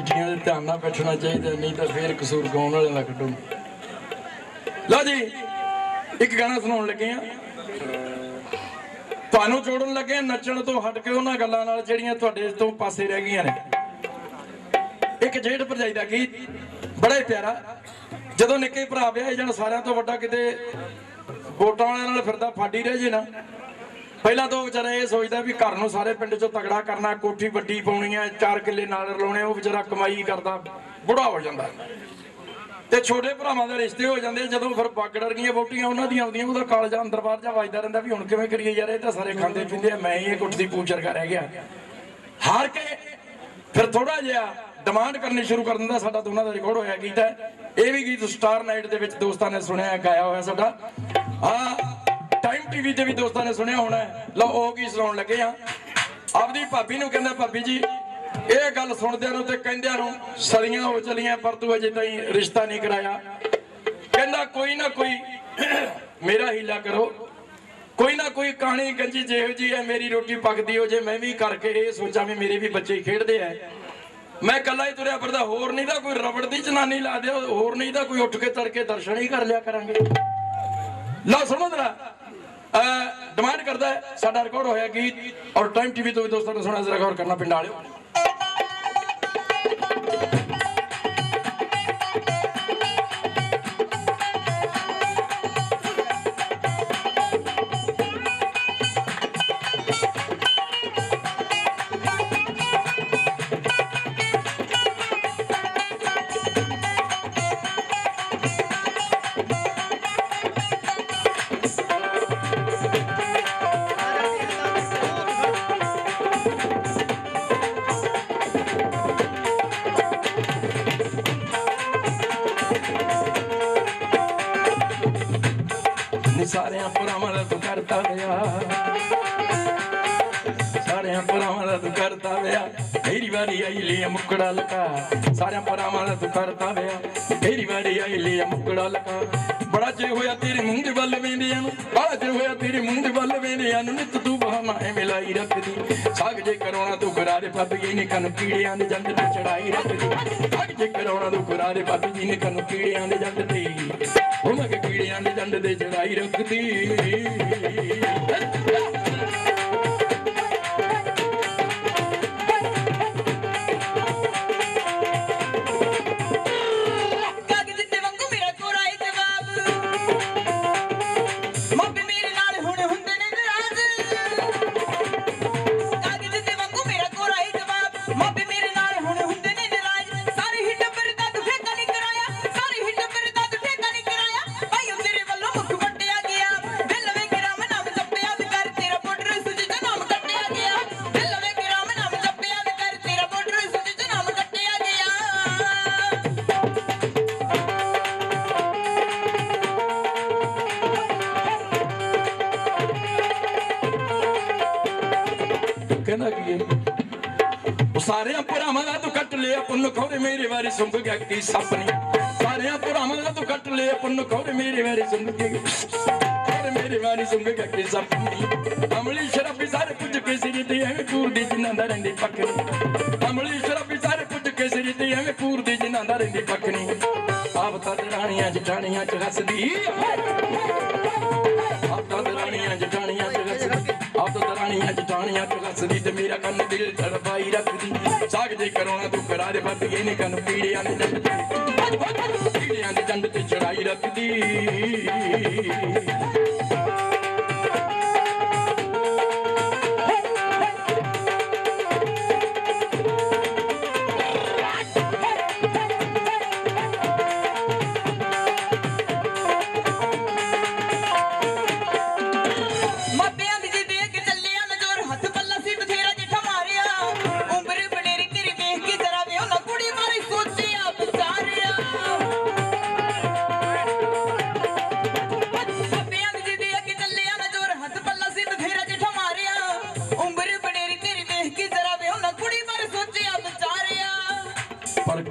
ਚਿੱਠੀਆਂ ਦੇ ਧਿਆਨ ਨਾਲ ਬੈਠਣਾ ਚਾਹੀਦਾ, ਨਹੀਂ ਤਾਂ ਫੇਰ ਕਸੂਰ ਗਾਉਣ ਵਾਲੇ ਦਾ ਕੱਢੂ। ਲਓ ਜੀ, ਇੱਕ ਗਾਣਾ ਸੁਣਾਉਣ ਲੱਗੇ ਆ ਤੁਹਾਨੂੰ ਜੋੜਨ ਲੱਗੇ ਨੱਚਣ ਤੋਂ ਹਟ ਕੇ ਉਹਨਾਂ ਗੱਲਾਂ ਨਾਲ ਜਿਹੜੀਆਂ ਤੁਹਾਡੇ ਤੋਂ ਪਾਸੇ ਰਹਿ ਗਈਆਂ ਨੇ। ਇੱਕ ਜੇਠ ਭਰਜਾਈ ਦਾ ਗੀਤ, ਬੜਾ ਹੀ ਪਿਆਰਾ। ਜਦੋਂ ਨਿੱਕੇ ਭਰਾ ਵਿਆਹੇ ਜਾਣ, ਸਾਰਿਆਂ ਤੋਂ ਵੱਡਾ ਕਿਤੇ ਵੋਟਾਂ ਵਾਲਿਆਂ ਨਾਲ ਫਿਰਦਾ, ਫਾਡੀ ਰਹਿ ਜੇ ਨਾ। ਪਹਿਲਾਂ ਤਾਂ ਉਹ ਵਿਚਾਰਾ ਇਹ ਸੋਚਦਾ ਵੀ ਘਰ ਨੂੰ ਸਾਰੇ ਪਿੰਡ ਚੋਂ ਤਗੜਾ ਕਰਨਾ, ਕੋਠੀ ਵੱਡੀ ਪਾਉਣੀ ਆ, ਚਾਰ ਕਿੱਲੇ ਨਾਲ ਰਲਾਉਣੇ ਉਹ ਵਿਚਾਰਾ ਕਮਾਈ ਕਰਦਾ, ਬੁੜਾ ਹੋ ਜਾਂਦਾ। ਤੇ ਛੋਟੇ ਭਰਾਵਾਂ ਦੇ ਰਿਸ਼ਤੇ ਹੋ ਜਾਂਦੇ ਜਦੋਂ ਫਿਰ ਬਾਗੜਰ ਗਈਆਂ ਵੋਟੀਆਂ ਉਹਨਾਂ ਦੀਆਂ ਆਉਂਦੀਆਂ, ਉਹਦਾ ਕਾਲਜਾ ਅੰਦਰ ਬਾਹਰ ਜਾ ਵੱਜਦਾ ਰਹਿੰਦਾ ਵੀ ਹੁਣ ਕਿਵੇਂ ਕਰੀਏ ਯਾਰ, ਇਹ ਤਾਂ ਸਾਰੇ ਖਾਂਦੇ ਪੀਂਦੇ ਆ, ਮੈਂ ਹੀ ਇਹ ਕੁੱਟ ਦੀ ਪੂਛਰ ਕਰ ਰਹਿ ਗਿਆ ਹਾਰ ਕੇ ਫਿਰ ਥੋੜਾ ਜਿਹਾ ਡਿਮਾਂਡ ਕਰਨੀ ਸ਼ੁਰੂ ਕਰ ਦਿੰਦਾ, ਸਾਡਾ ਦੋਨਾਂ ਦਾ ਰਿਕਾਰਡ ਹੋਇਆ, ਗੀਤ ਹੈ। ਇਹ ਵੀ ਗੀਤ ਸਟਾਰ ਨਾਈਟ ਦੇ ਵਿੱਚ ਦੋਸਤਾਂ ਨੇ ਸੁਣਿਆ, ਗਾਇਆ ਹੋਇਆ ਸਾਡਾ। ਆ ਟਾਈਮ ਟੀਵੀ ਤੇ ਵੀ ਦੋਸਤਾਂ ਨੇ ਸੁਣਿਆ ਹੋਣਾ ਲਓ, ਉਹ ਕੀ ਸੁਣਾਉਣ ਲੱਗੇ ਆ। ਆਪਦੀ ਭਾਬੀ ਨੂੰ ਕਹਿੰਦਾ, ਭਾਬੀ ਜੀ, ਇਹ ਗੱਲ ਸੁਣਦਿਆਂ ਨੂੰ ਤੇ ਕਹਿੰਦਿਆਂ ਨੂੰ ਸਦੀਆਂ ਹੋ ਚਲੀਆਂ, ਪਰ ਤੂੰ ਅਜੇ ਤਾਈਂ ਰਿਸ਼ਤਾ ਨਹੀਂ ਕਰਾਇਆ। ਕਹਿੰਦਾ, ਕੋਈ ਨਾ ਕੋਈ ਮੇਰਾ ਹੀਲਾ ਕਰੋ। ਕੋਈ ਨਾ ਕੋਈ ਕਹਾਣੀ ਗੰਜੀ ਜਿਹੋ ਜੀ ਹੈ, ਮੇਰੀ ਰੋਟੀ ਪੱਕਦੀ ਹੋ ਜੇ, ਮੈਂ ਵੀ ਕਰਕੇ ਇਹ ਸੋਚਾਂ ਵੀ ਮੇਰੇ ਵੀ ਬੱਚੇ ਖੇਡਦੇ ਐ ਮੈਂ ਇਕੱਲਾ ਹੀ ਤੁਰਿਆ ਫਿਰਦਾ, ਹੋਰ ਨਹੀਂ ਤਾਂ ਕੋਈ ਰਬੜ ਦੀ ਜਨਾਨੀ ਲਾ ਦਿਓ, ਹੋਰ ਨਹੀਂ ਤਾਂ ਕੋਈ ਉੱਠ ਕੇ, ਤੜਕੇ ਦਰਸ਼ਨ ਹੀ ਕਰ ਲਿਆ ਕਰਾਂਗੇ। ਲਓ, ਸੁਣੋ ਜਰਾ। ਡਿਮਾਂਡ ਕਰਦਾ ਸਾਡਾ ਰਿਕਾਰਡ ਹੋਇਆ ਗੀਤ ਔਰ ਟਾਈਮ ਟੀਵੀ ਤੋਂ ਵੀ ਦੋਸਤਾਂ ਨੂੰ ਸੁਣਾ ਜ਼ਰਾ ਗੌਰ ਕਰਨਾ ਪਿੰਡ ਵਾਲਿਓ। ਨੀ ਸਾਰਿਆਂ ਪੁਰਾਵਾਂ ਦਾ ਤੂੰ ਕਰਤਾ ਵਿਆ ਸਾਰਿਆਂ ਪੁਰਾਵਾਂ ਦਾ ਤੂੰ ਕਰਦਾ ਵਿਆ ਮੇਰੀ ਵਾਰੀ ਆਈ ਲਈ ਮੁਕੜਾ ਲਕਾ। ਸਾਰਿਆਂ ਪੁਰਾਵਾਂ ਦਾ ਤੂੰ ਕਰਦਾ ਵਿਆ ਮੇਰੀ ਵਾਰੀ ਆਈ ਲਈ ਮੁਕੜਾ ਲਕਾ। ਬੜਾ ਚਿਰ ਹੋਇਆ ਤੇਰੇ ਮੂੰਹ ਦੇ ਵੱਲ ਵੇਂਦਿਆਂ ਨੂੰ। ਬੜਾ ਚਿਰ ਹੋਇਆ ਤੇਰੇ ਮੂੰਹ ਦੇ ਵੱਲ ਵੇਂਦਿਆਂ ਨੂੰ। ਨਿਤ ਤੂੰ ਬਹਾਨਾ ਐਵੇਂ ਲਾਈ ਰੱਖਦੀ। ਸਾਗ ਜੇ ਕਰਾਉਣਾ ਤੂੰ ਕਰਾਰੇ ਪੱਬ ਜੀ ਨੇ ਕੰਨ ਕੀੜਿਆਂ ਦੇ ਜੰਦ ਤੇ ਚੜਾਈ ਰੱਖਦੀ। ਸਾਗ ਜੇ ਕਰਾਉਣਾ ਤੂੰ ਕਰਾਰੇ ਪੱਬ ਜੀ ਨੇ ਕੰਨ ਕੀੜਿਆਂ ਦੇ ਜੰਦ ਤੇ। ਉਹ ਮੈਂ ਦੇ ਜੰਡ ਦੇ ਚੜਾਈ ਰੱਖਦੀ। ਕਹਿੰਦਾ ਕੀ ਹੈ? ਉਹ ਸਾਰਿਆਂ ਭਰਾਵਾਂ ਦਾ ਤੂੰ ਕੱਟ ਲਿਆ, ਪੁੰਨ ਖੋਰੇ ਮੇਰੇ ਵਾਰੀ ਸੁੰਘ ਗਿਆ ਕੀ ਸੱਪ ਨੇ ਸਾਰਿਆਂ ਭਰਾਵਾਂ ਦਾ ਤੂੰ ਕੱਟ ਲਿਆ, ਪੁੰਨ ਖੋਰੇ ਮੇਰੇ ਵਾਰੀ ਸੁੰਘ ਗਿਆ ਖੋਰੇ ਮੇਰੇ ਵਾਰੀ ਸੁੰਘ ਗਿਆ ਕੀ ਸੱਪ ਨੇ ਅਮਲੀ ਸ਼ਰਾਬੀ ਸਾਰੇ ਪੁੱਜ ਕੇ ਸਿਰ ਤੇ ਐਵੇਂ ਪੂਰ ਦੀ ਜਿਨ੍ਹਾਂ ਦਾ ਰਹਿੰਦੀ ਪੱਕਣੀ ਅਮਲੀ ਸ਼ਰਾਬੀ ਸਾਰੇ ਪੁੱਜ ਕੇ ਸਿਰ ਤੇ ਐਵੇਂ ਪੂਰ ਦੀ ਜਿਨ੍ਹਾਂ ਦਾ ਰਹਿੰਦੀ ਪੱਕਣੀ ਆਪ ਤਾਂ ਰਾਣੀਆਂ ਜਟਾਣੀਆਂ ਚ ਹੱਸਦੀ ਦਰਾਣੀਆਂ ਹੱਸਦੀ ਤੇ ਮੇਰਾ ਕੰਨ ਦਿਲ ਧੜਪਾਈ ਰੱਖਦੀ। ਸਾਗ ਦੇ ਕਰੋਣਾ ਤੂੰ ਕਰਾਰੇ ਵੱਧ ਗਏ ਨੇ ਕੰਨ ਪੀੜਿਆਂ ਦੇ ਜੰਡ ਤੇ। ਪੀੜਿਆਂ ਦੇ ਜੰਡ ਤੇ ਚੜਾਈ ਰੱਖਦੀ।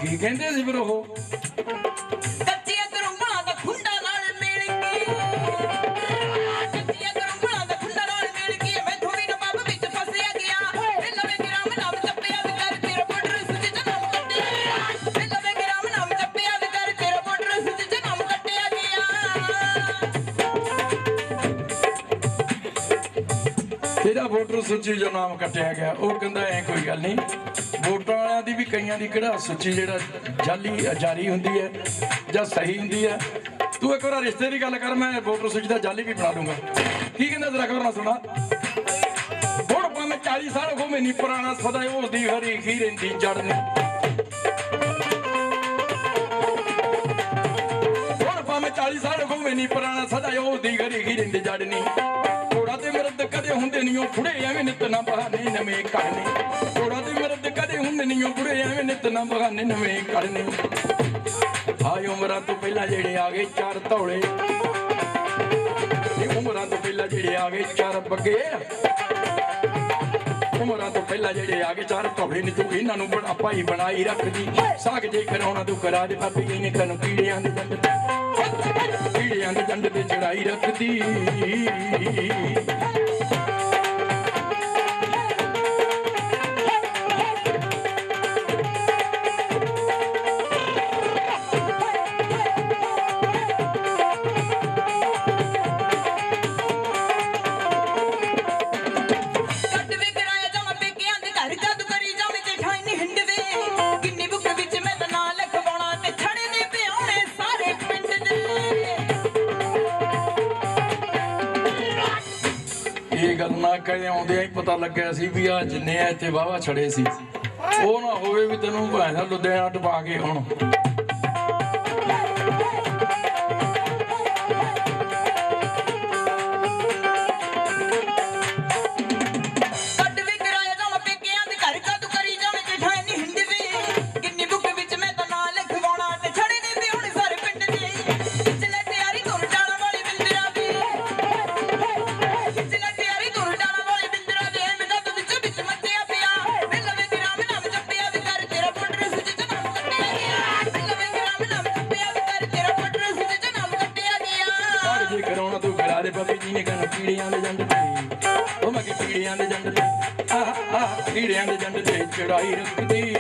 ਕੀ ਕਹਿੰਦੇ ਸੀ ਫਿਰ ਉਹ। ਵੋਟਰ ਸੂਚੀ ਜੋ ਨਾਮ ਕੱਟਿਆ ਗਿਆ, ਉਹ ਕਹਿੰਦਾ ਐ ਕੋਈ ਗੱਲ ਨਹੀਂ। ਵੋਟਾਂ ਵਾਲਿਆਂ ਦੀ ਵੀ ਕਈਆਂ ਦੀ ਕਿਹੜਾ ਸੂਚੀ ਜਿਹੜਾ ਜਾਲੀ ਜਾਰੀ ਹੁੰਦੀ ਹੈ ਜਾਂ ਸਹੀ ਹੁੰਦੀ ਹੈ। ਤੂੰ ਇੱਕ ਵਾਰ ਰਿਸ਼ਤੇ ਦੀ ਗੱਲ ਕਰ, ਮੈਂ ਵੋਟਰ ਸੂਚੀ ਦਾ ਜਾਲੀ ਵੀ ਬਣਾ ਦੂੰਗਾ। ਕੀ ਕਹਿੰਦਾ ਜ਼ਰਾ ਖਬਰ ਨਾ ਸੁਣਾ। ਹੁਣ ਭਾਵੇਂ 40 ਸਾਲ ਹੋ ਗਏ ਨਹੀਂ ਪੁਰਾਣਾ ਸਦਾ ਉਸ ਦੀ ਹਰੀ ਖੀ ਰਹਿੰਦੀ ਜੜਨੀ ਹੁਣ ਭਾਵੇਂ 40 ਸਾਲ ਹੋ ਗਏ ਨਹੀਂ ਪੁਰਾਣਾ ਸਦਾ ਉਸ ਦੀ ਹਰੀ ਖੀ ਰਹਿੰਦੀ ਜੜਨੀ ਕਦੇ ਹੁੰਦੇ ਫੁੜੇ ਐਵੇਂ ਨਿਤ ਨਾ ਬਹਾਨੇ ਨਵੇਂ ਕਰਨੇ। ਥੋੜਾ ਤੇ ਮਰਦ ਕਦੇ ਹੁੰਦੇ ਨਹੀਂ ਐਵੇਂ ਨਿਤ ਨਾ ਬਹਾਨੇ ਨਵੇਂ ਕਰਨੇ। ਆਈ ਉਮਰਾਂ ਤੋਂ ਪਹਿਲਾਂ ਜਿਹੜੇ ਆ ਗਏ ਚਾਰ ਧੌਲੇ। ਇਹ ਉਮਰਾਂ ਤੋਂ ਪਹਿਲਾਂ ਜਿਹੜੇ ਆ ਗਏ ਚਾਰ ਬੱਗੇ। ਉਮਰਾਂ ਤੋਂ ਪਹਿਲਾਂ ਜਿਹੜੇ ਆ ਗਏ ਚਾਰ ਧੌਲੇ ਨੇ ਤੂੰ ਇਹਨਾਂ ਨੂੰ ਬੜਾ ਭਾਈ ਬਣਾਈ ਰੱਖਦੀ। ਸਾਗ ਜੇ ਕਰਾਉਣਾ ਤੂੰ ਕਰਾ ਦੇ ਬਾਬੇ ਇਹਨੇ ਕਨੂੰ ਕੀੜਿਆਂ ਦੇ ਜੰਡ ਕੀੜਿਆਂ ਦੇ ਜੰਡ ਤੇ ਚੜਾਈ ਰੱਖਦੀ। ਇਹ ਕਹੇ ਆਉਂਦਿਆਂ ਹੀ ਪਤਾ ਲੱਗਿਆ ਸੀ ਵੀ ਆ ਜਿੰਨੇ ਆ ਇੱਥੇ ਵਾਵਾ ਛੜੇ ਸੀ। ਉਹ ਨਾ ਹੋਵੇ ਵੀ ਤੈਨੂੰ ਭਾਵੇਂ ਲੁਧਿਆਣਾ ਟਪਾ ਕੇ ਹੁਣ ਬਾਬੇ ਜੀ ਨੇ ਕਹਣਾ ਕੀੜਿਆਂ ਦੇ ਜੰਡ ਤੇ। ਉਹ ਮੈਂ ਕਿ ਕੀੜਿਆਂ ਦੇ ਜੰਡ ਤੇ। ਆਹ ਆਹ ਕੀੜਿਆਂ ਦੇ ਜੰਡ ਤੇ ਚੜਾਈ ਰੱਖਦੀ